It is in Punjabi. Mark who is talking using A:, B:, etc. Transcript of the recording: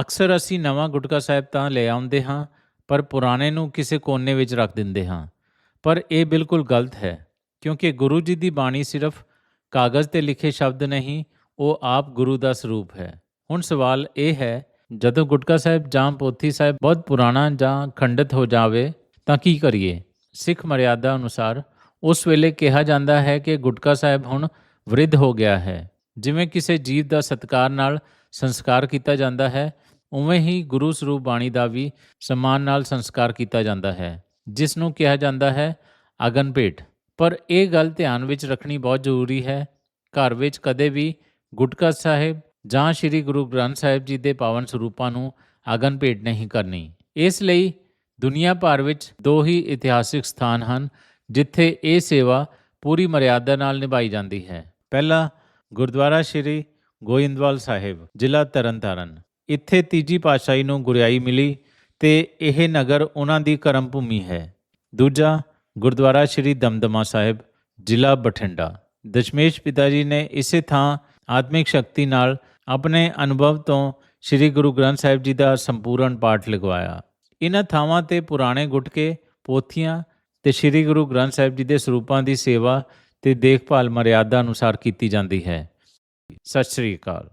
A: ਅਕਸਰ ਅਸੀਂ ਨਵਾਂ ਗੁਟਕਾ ਸਾਹਿਬ ਤਾਂ ਲੈ ਆਉਂਦੇ ਹਾਂ, ਪਰ ਪੁਰਾਣੇ ਨੂੰ ਕਿਸੇ ਕੋਨੇ ਵਿੱਚ ਰੱਖ ਦਿੰਦੇ ਹਾਂ। ਪਰ ਇਹ ਬਿਲਕੁਲ ਗਲਤ ਹੈ, ਕਿਉਂਕਿ ਗੁਰੂ ਜੀ ਦੀ ਬਾਣੀ ਸਿਰਫ ਕਾਗਜ਼ ਤੇ ਲਿਖੇ ਸ਼ਬਦ ਨਹੀਂ, ਉਹ ਆਪ ਗੁਰੂ ਦਾ ਸਰੂਪ ਹੈ। ਹੁਣ ਸਵਾਲ ਇਹ ਹੈ, ਜਦੋਂ ਗੁਟਕਾ ਸਾਹਿਬ ਜਾਂ ਪੋਥੀ ਸਾਹਿਬ ਬਹੁਤ ਪੁਰਾਣਾ ਜਾਂ ਖੰਡਿਤ ਹੋ ਜਾਵੇ, ਤਾਂ ਕੀ ਕਰੀਏ? ਸਿੱਖ ਮਰਿਆਦਾ ਅਨੁਸਾਰ ਉਸ ਵੇਲੇ ਕਿਹਾ ਜਾਂਦਾ ਹੈ ਕਿ ਗੁਟਕਾ ਸਾਹਿਬ ਹੁਣ ਵਰਿੱਧ ਹੋ ਗਿਆ ਹੈ। ਜਿਵੇਂ ਕਿਸੇ ਜੀਵ ਦਾ ਸਤਕਾਰ ਨਾਲ ਸੰਸਕਾਰ ਕੀਤਾ ਜਾਂਦਾ ਹੈ, ਉਵੇਂ ਹੀ ਗੁਰੂ ਸਰੂਪ ਬਾਣੀ ਦਾ ਵੀ ਸਨਮਾਨ ਨਾਲ ਸੰਸਕਾਰ ਕੀਤਾ ਜਾਂਦਾ ਹੈ, ਜਿਸ ਨੂੰ ਕਿਹਾ ਜਾਂਦਾ ਹੈ ਅਗਨ ਭੇਟ। ਪਰ ਇਹ ਗੱਲ ਧਿਆਨ ਵਿੱਚ ਰੱਖਣੀ ਬਹੁਤ ਜ਼ਰੂਰੀ ਹੈ। ਘਰ ਵਿੱਚ ਕਦੇ ਵੀ ਗੁਟਕਾ ਸਾਹਿਬ ਜਾਂ ਸ੍ਰੀ ਗੁਰੂ ਗ੍ਰੰਥ ਸਾਹਿਬ ਜੀ ਦੇ ਪਾਵਨ ਸਰੂਪਾਂ ਨੂੰ ਅਗਨ ਭੇਟ ਨਹੀਂ ਕਰਨੀ। ਇਸ ਲਈ ਦੁਨੀਆ ਭਰ ਵਿੱਚ ਦੋ ਹੀ ਇਤਿਹਾਸਿਕ ਸਥਾਨ ਹਨ, ਜਿੱਥੇ ਇਹ ਸੇਵਾ ਪੂਰੀ ਮਰਿਆਦਾ ਨਾਲ ਨਿਭਾਈ ਜਾਂਦੀ ਹੈ। ਪਹਿਲਾ ਗੁਰਦੁਆਰਾ ਸ੍ਰੀ ਗੋਇੰਦਵਾਲ ਸਾਹਿਬ, ਜ਼ਿਲ੍ਹਾ ਤਰਨਤਾਰਨ। ਇੱਥੇ ਤੀਜੀ ਪਾਤਸ਼ਾਹੀ ਨੂੰ ਗੁਰਿਆਈ ਮਿਲੀ ਤੇ ਇਹ ਨਗਰ ਉਹਨਾਂ ਦੀ ਕਰਮ ਭੂਮੀ ਹੈ। ਦੂਜਾ, ਗੁਰਦੁਆਰਾ ਸ੍ਰੀ ਦਮਦਮਾ ਸਾਹਿਬ, ਜ਼ਿਲ੍ਹਾ ਬਠਿੰਡਾ। ਦਸ਼ਮੇਸ਼ ਪਿਤਾ ਜੀ ਨੇ ਇਸੇ ਥਾਂ ਆਤਮਿਕ ਸ਼ਕਤੀ ਨਾਲ ਆਪਣੇ ਅਨੁਭਵ ਤੋਂ ਸ੍ਰੀ ਗੁਰੂ ਗ੍ਰੰਥ ਸਾਹਿਬ ਜੀ ਦਾ ਸੰਪੂਰਨ ਪਾਠ ਲਗਵਾਇਆ ਇਹਨਾਂ ਥਾਵਾਂ ਤੇ ਪੁਰਾਣੇ ਗੁਟਕੇ, ਪੋਥੀਆਂ ਤੇ ਸ੍ਰੀ ਗੁਰੂ ਗ੍ਰੰਥ ਸਾਹਿਬ ਜੀ ਦੇ ਸਰੂਪਾਂ ਦੀ ਸੇਵਾ ਤੇ ਦੇਖਭਾਲ ਮਰਿਆਦਾ ਅਨੁਸਾਰ ਕੀਤੀ ਜਾਂਦੀ ਹੈ। ਸਤਿ ਸ੍ਰੀ ਅਕਾਲ।